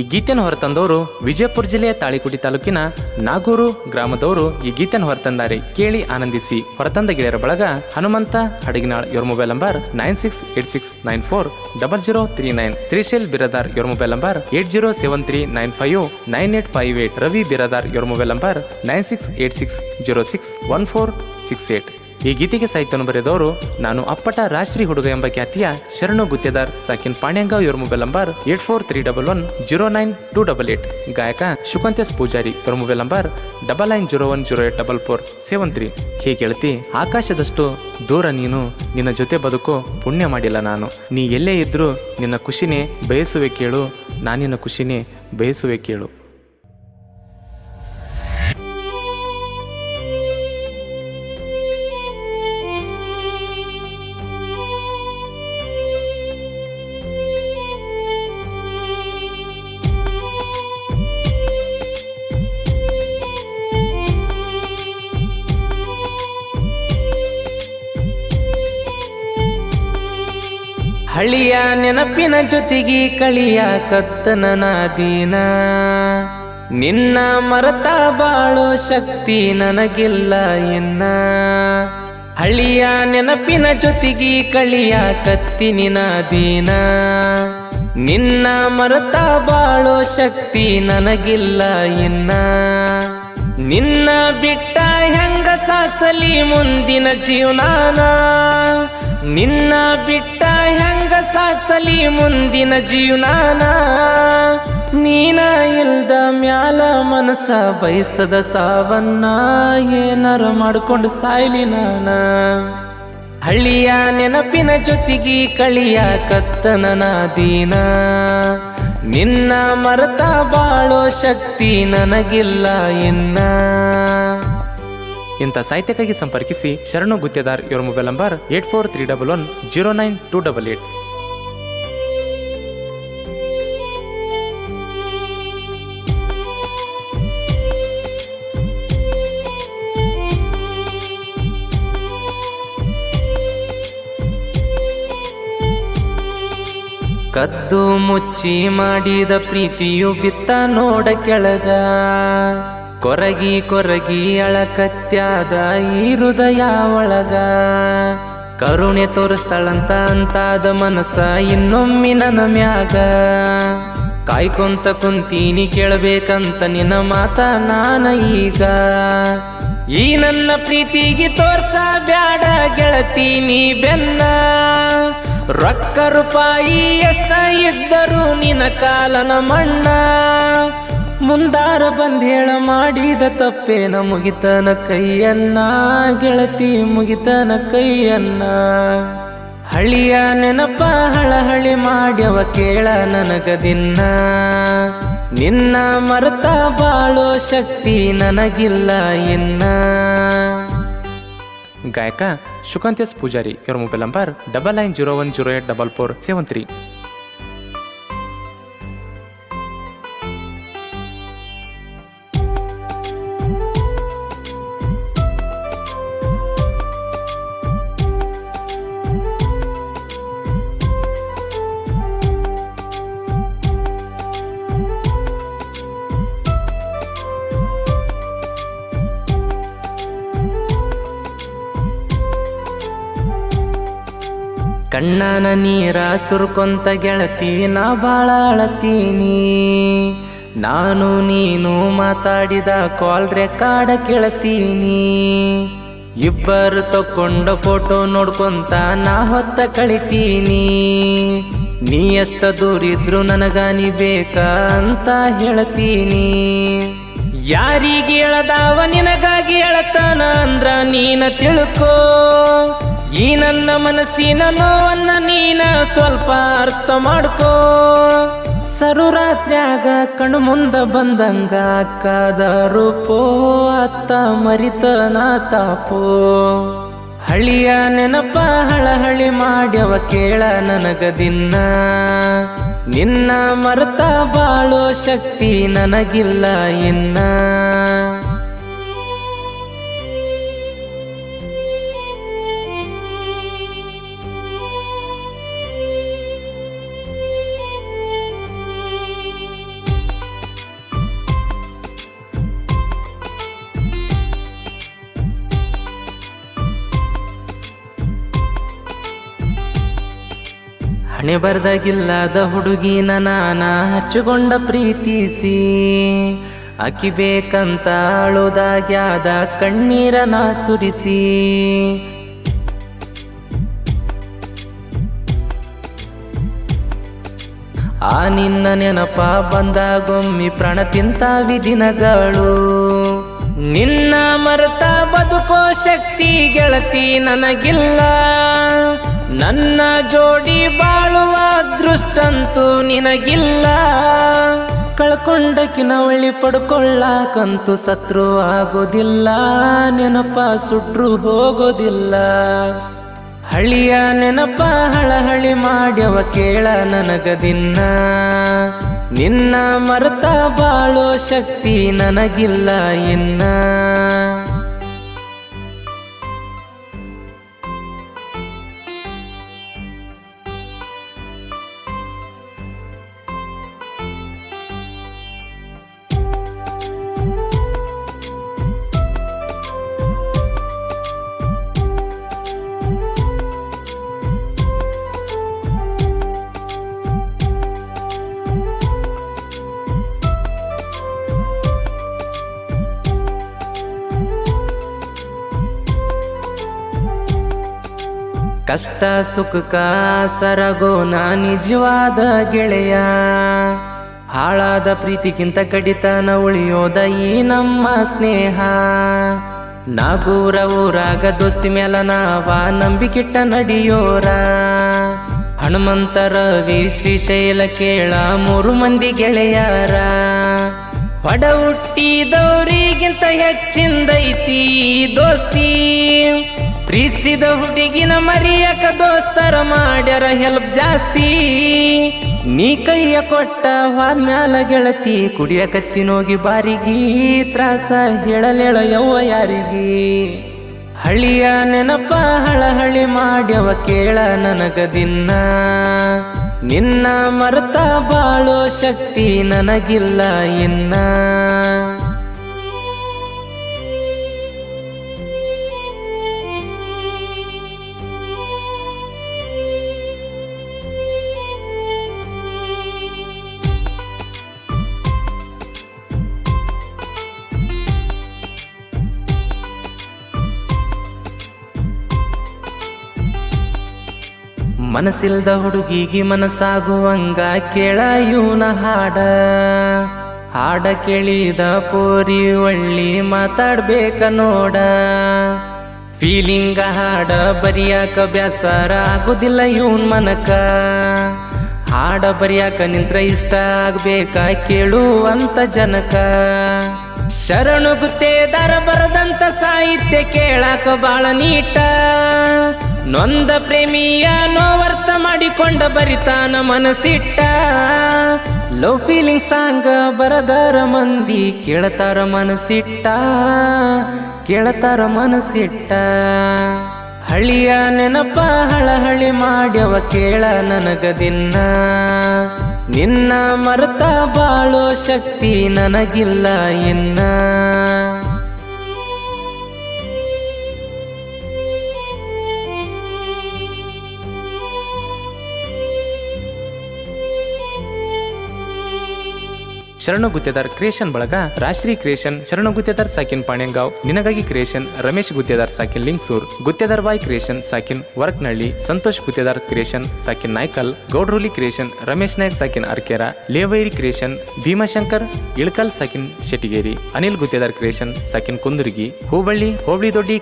ಈ ಗೀತೆಯನ್ನು ಹೊರತಂದವರು ವಿಜಯಪುರ ಜಿಲ್ಲೆಯ ತಾಳಿಕುಡಿ ತಾಲೂಕಿನ ನಾಗೂರು ಗ್ರಾಮದವರು ಈ ಗೀತೆಯನ್ನು ಹೊರತಂದಾರೆ. ಕೇಳಿ ಆನಂದಿಸಿ. ಹೊರತಂದ ಗೆಳೆಯರ ಬಳಗ Hanumantha Hadaginal your mobile number nine six eight six nine four double zero three nine Shrishail Biradar your mobile number eight zero seven three nine five nine eight five eight Ravi Biradar your mobile number nine six eight six zero six one four six eight ಈ ಗೀತೆಗೆ ಸಾಹಿತ್ಯವನ್ನು ಬರೆದವರು ನಾನು ಅಪ್ಪಟ ರಾಶ್ರೀ ಹುಡುಗ ಎಂಬ ಖ್ಯಾತಿಯ ಶರಣು ಗುತ್ತೇದಾರ್ ಸಾಕಿನ್ ಪಾಣ್ಯಾಂಗಾವ್, ಇವರ mobile number eight four three double one zero nine two double eight. ಗಾಯಕ ಶುಕಂತೇಶ್ ಪೂಜಾರಿ, ಇವರ mobile number double nine zero one zero eight double four seven three. ಹೀಗೆ ಹೇಳ್ತಿ, ಆಕಾಶದಷ್ಟು ದೂರ ನೀನು, ನಿನ್ನ ಜೊತೆ ಬದುಕು ಪುಣ್ಯ ಮಾಡಿಲ್ಲ ನಾನು. ನೀ ಎಲ್ಲೇ ಇದ್ರೂ ನಿನ್ನ ಖುಷಿನೇ ಬಯಸುವೆ ಕೇಳು, ನಾನಿನ ಖುಷಿನೇ ಬಯಸುವೆ ಕೇಳು. ಹಳಿಯ ನೆನಪಿನ ಜೊತೆಗೆ ಕಳಿಯ ಕತ್ತನ ನಾದೀನ ನಿನ್ನ ಮರತ ಬಾಳೋ ಶಕ್ತಿ ನನಗಿಲ್ಲ ಇನ್ನ ಹಳಿಯ ನೆನಪಿನ ಜೊತೆಗೆ ಕಳಿಯ ಕತ್ತಿನ ದೀನ ನಿನ್ನ ಮರತ ಬಾಳೋ ಶಕ್ತಿ ನನಗಿಲ್ಲ ಇನ್ನ ನಿನ್ನ ಬಿಟ್ಟ ಹೆಂಗ ಸಾಸಲಿ ಮುಂದಿನ ಜೀವನಾನ. ನಿನ್ನ ಬಿಟ್ಟ ಹೆಂಗ ಸಾಸಲಿ ಮುಂದಿನ ಜೀವನಾನ. ನೀನ ಇಲ್ದ ಮ್ಯಾಲ ಮನಸ ಬಯಸ್ತದ ಸಾವನ್ನ ಏನಾರ ಮಾಡ್ಕೊಂಡು ಸಾಯ್ಲಿ ನಾನ. ಹಳ್ಳಿಯ ನೆನಪಿನ ಜೊತೆಗೆ ಕಳಿಯ ಕತ್ತನನ ದೀನ ನಿನ್ನ ಮರತ ಬಾಳೋ ಶಕ್ತಿ ನನಗಿಲ್ಲ ಎನ್ನ ಇಂಥ ಸಾಹಿತ್ಯಕ್ಕಾಗಿ ಸಂಪರ್ಕಿಸಿ ಶರಣು ಗುತ್ತೇದಾರ್ ಇವರ mobile number eight four three double one zero nine two double eight. ಕದ್ದು ಮುಚ್ಚಿ ಮಾಡಿದ ಪ್ರೀತಿಯು ಬಿತ್ತ ನೋಡ ಕೆಳಗ. ಕೊರಗಿ ಕೊರಗಿ ಅಳಕತ್ಯಾದ ಈ ಹೃದಯ ಒಳಗ. ಕರುಣೆ ತೋರಿಸ್ತಾಳಂತ ಅಂತಾದ ಮನಸ್ಸ ಇನ್ನೊಮ್ಮಿ ನನ್ನ ಮ್ಯಾಗ. ಕಾಯ್ಕೊಂತ ಕುಂತೀನಿ ಕೇಳಬೇಕಂತ ನಿನ್ನ ಮಾತ ನಾನ ಈಗ. ಈ ನನ್ನ ಪ್ರೀತಿಗೆ ತೋರ್ಸ ಬ್ಯಾಡ ಗೆಳತೀನಿ ಬೆನ್ನ. ರೊಕ್ಕ ರೂಪಾಯಿ ಎಷ್ಟ ಇದ್ದರು ನಿನ ಕಾಲನ ಮಣ್ಣ. ಮುಂದಾರ ಬಂದೇಳ ಮಾಡಿದ ತಪ್ಪೇನ ಮುಗಿತನ ಕೈಯನ್ನ, ಗೆಳತಿ ಮುಗಿತನ ಕೈಯನ್ನ. ಹಳಿಯ ನೆನಪ ಹಳಹಳಿ ಮಾಡ್ಯವ ಕೇಳ ನನಗದಿನ್ನ ನಿನ್ನ ಮರತ ಬಾಳೋ ಶಕ್ತಿ ನನಗಿಲ್ಲ ಇನ್ನ. ಗಾಯಕ ಶುಕಾಂತೇಶ್ ಪೂಜಾರಿ, ಇವರ mobile number double nine zero one zero eight double four seven three. ಕಣ್ಣನ ನೀರ ಸುರ್ಕೊಂತ ಗೆಳತಿ, ನಾ ಬಾಳ ಅಳತೀನಿ ನಾನು ನೀನು ಮಾತಾಡಿದ ಕಾಲ್ ರೆಕಾರ್ಡ್ ಕೇಳತೀನಿ. ಇಬ್ಬರು ತಕ್ಕೊಂಡ ಫೋಟೋ ನೋಡ್ಕೊಂತ ನಾ ಹೊತ್ತ ಕಳಿತೀನಿ. ನೀ ಎಷ್ಟ ದೂರ ನನಗಾನಿ ಬೇಕಾ ಅಂತ ಹೇಳ್ತೀನಿ. ಯಾರಿಗೆ ಹೇಳದಾವ ನಿನಗಾಗಿ ಹೇಳತಾನ ಅಂದ್ರ ನೀನ ತಿಳ್ಕೋ. ಈ ನನ್ನ ಮನಸ್ಸಿನ ನೋವನ್ನ ನೀನ ಸ್ವಲ್ಪ ಅರ್ಥ ಮಾಡ್ಕೋ. ಸರು ರಾತ್ರಿಯಾಗ ಕಣ್ಣು ಮುಂದ ಬಂದಂಗ ರೂಪೋ ಅತ್ತ ಮರಿತನ ತಾಪೋ. ಹಳಿಯ ನೆನಪ ಹಳಹಳಿ ಮಾಡ್ಯವ ಕೇಳ ನನಗ ದಿನ್ನ. ನಿನ್ನ ಮರ್ತ ಬಾಳೋ ಶಕ್ತಿ ನನಗಿಲ್ಲ ಇನ್ನ. ಹಣೆ ಬರ್ದಾಗಿಲ್ಲದ ಹುಡುಗಿನ ನಾನ ಹಚ್ಚಿಕೊಂಡ ಪ್ರೀತಿಸಿ ಅಕ್ಕಿ ಬೇಕಂತ ಅಳುದಾಗ್ಯಾದ ಕಣ್ಣೀರನ ಸುರಿಸಿ. ಆ ನಿನ್ನ ನೆನಪ ಬಂದಾಗೊಮ್ಮಿ ಪ್ರಾಣ ತಿಂತಾವಿ ದಿನಗಳು ನಿನ್ನ ಮರೆತ ಬದುಕೋ ಶಕ್ತಿ ಗೆಳತಿ ನನಗಿಲ್ಲ. ನನ್ನ ಜೋಡಿ ಬಾಳುವ ಅದೃಷ್ಟಂತೂ ನಿನಗಿಲ್ಲ. ಕಳ್ಕೊಂಡ ಕಿನವಳಿ ಪಡ್ಕೊಳ್ಳಾಕಂತೂ ಸತ್ರು ಆಗೋದಿಲ್ಲ. ನೆನಪ ಸುಟ್ರು ಹೋಗೋದಿಲ್ಲ. ಹಳಿಯ ನೆನಪ ಹಳಹಳಿ ಮಾಡ್ಯವ ಕೇಳ ನನಗದಿನ್ನ. ನಿನ್ನ ಮರ್ತ ಬಾಳೋ ಶಕ್ತಿ ನನಗಿಲ್ಲ ಇನ್ನ. ಕಷ್ಟ ಸುಖಕ ಸರಗೋ ನಾ ನಿಜವಾದ ಗೆಳೆಯ. ಹಾಳಾದ ಪ್ರೀತಿಗಿಂತ ಕಡಿತನ ಉಳಿಯೋದ ಈ ನಮ್ಮ ಸ್ನೇಹ. ನಾಗೂರ ಊರಾಗ ದೋಸ್ತಿ ಮೇಲ ನಾವ ನಂಬಿಕಿಟ್ಟ ನಡಿಯೋರ. ಹನುಮಂತ ರವಿ ಶ್ರೀಶೈಲ ಕೇಳ ಮೂರು ಮಂದಿ ಗೆಳೆಯಾರ. ಹೊಡ ಹುಟ್ಟಿದವರಿಗಿಂತ ಹೆಚ್ಚಿಂದೈತಿ ದೋಸ್ತಿ. ಪ್ರೀತಿಸಿದ ಹುಡುಗಿನ ಮರಿಯಕ ದೋಸ್ತರ ಮಾಡ್ಯಾರ ಹೆಲ್ಪ್ ಜಾಸ್ತಿ. ನೀ ಕೈಯ ಕೊಟ್ಟ ಹೋದ್ಮ್ಯಾಲ ಗೆಳತಿ ಕುಡಿಯಕತ್ತಿನೋಗಿ ಬಾರಿಗಿ, ತ್ರಾಸ ಹೇಳಲೇಳ ಯವ್ವ ಯಾರಿಗಿ. ಹಳಿಯ ನೆನಪ ಹಳಹಳಿ ಮಾಡ್ಯವ ಕೇಳ ನನಗ ದಿನ್ನ. ನಿನ್ನ ಮರ್ತ ಬಾಳೋ ಶಕ್ತಿ ನನಗಿಲ್ಲ ಇನ್ನ. ಮನಸ್ಸಿಲ್ದ ಹುಡುಗಿಗೆ ಮನಸ್ಸಾಗುವಂಗ ಕೇಳ ಇವನ ಹಾಡ. ಹಾಡ ಕೇಳಿದ ಪೋರಿ ಒಳ್ಳಿ ಮಾತಾಡ್ಬೇಕ ನೋಡ. ಫೀಲಿಂಗ ಹಾಡ ಬರಿಯಾಕ ಬ್ಯಾಸರ ಆಗುದಿಲ್ಲ ಇವನ್ ಮನಕ. ಹಾಡ ಬರಿಯಾಕ ನಿಂತ್ರ ಇಷ್ಟ ಆಗ್ಬೇಕ ಕೇಳುವಂತ ಜನಕ. ಶರಣು ದರ ಬರದಂತ ಸಾಹಿತ್ಯ ಕೇಳಾಕ ಬಾಳ ನೀಟ. ನೊಂದ ಪ್ರೇಮಿಯ ವರ್ತ ಮಾಡಿಕೊಂಡ ಬರಿತಾನ ಮನಸ್ಸಿಟ್ಟ. ಲವ್ ಫೀಲಿಂಗ್ ಸಾಂಗ್ ಬರದಾರ ಮಂದಿ ಕೇಳತಾರ ಮನಸ್ಸಿಟ್ಟ. ಕೇಳತಾರ ಮನಸ್ಸಿಟ್ಟ. ಹಳಿಯ ನೆನಪ ಹಳಹಳಿ ಮಾಡ್ಯವ ಕೇಳ ನನಗದಿನ್ನ ನಿನ್ನ ಮರ್ತ ಬಾಳೋ ಶಕ್ತಿ ನನಗಿಲ್ಲ ಇನ್ನ. ಶರಣು ಗುತ್ತೇದಾರ್ ಕ್ರಿಯೇಷನ್ ಬಳಗ ರಾಶ್ರೀ ಕ್ರಿಯೇಷನ್ ಶರಣು ಗುತ್ತೇದಾರ್ ಸಾಕಿನ್ ಪಾಣ್ಯಂಗಾವ್, ನಿನಗಾಗಿ ಕ್ರಿಯೇಷನ್, ರಮೇಶ್ ಗುತ್ತೇದಾರ್ ಸಾಕಿನ್ ಲಿಂಗ್ಸೂರ್, ಗುತ್ತೇದಾರ್ ಬಾಯ್ ಕ್ರಿಯೇಷನ್, ಸಾಕಿನ್ ವರ್ಕ್ನಳ್ಳಿ, ಸಂತೋಷ್ ಗುತ್ತೇದಾರ್ ಕ್ರಿಯೇಷನ್, ಸಾಕಿನ್ ನಾಯ್ಕಲ್, ಗೌಡ್ರೂಲಿ ಕ್ರಿಯೇಷನ್, ರಮೇಶ್ ನಾಯಕ್ ಸಾಕಿನ್ ಅರ್ಕೇರ, ಲೇವೈರಿ ಕ್ರಿಯೇಷನ್, ಭೀಮಾಶಂಕರ್, ಇಳಕಲ್ ಸಾಕಿನ್ ಶೆಟ್ಟಿಗೇರಿ, ಅನಿಲ್ ಗುತ್ತೇದಾರ್ ಕ್ರಿಯೇಷನ್, ಸಾಕಿನ್ ಕುಂದುರ್ಗಿ, ಹೂಬಳ್ಳಿ, ಹೋಬಳಿ ದೊಡ್ಡಿ